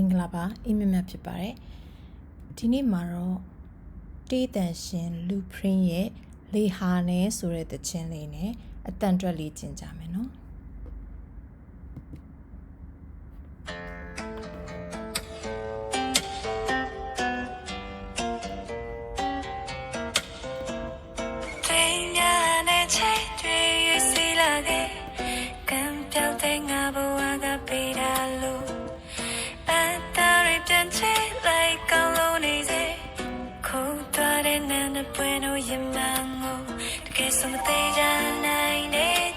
င်္ဂလာပါအင်းမမဖြစ်ပါတယ်ဒီနေ့မှာတော့တေးတန်ရှင်လူပရင်းရဲ့လေဟာနဲ့ဆိုတဲ့တခြင်းလေးနဲ့အတန်တွက်လေးကျင်ကြမယ် နန်းပွဲတို့ရင်မှန်ကိုတကယ်ဆုံးမသေးကြနိုင်တဲ့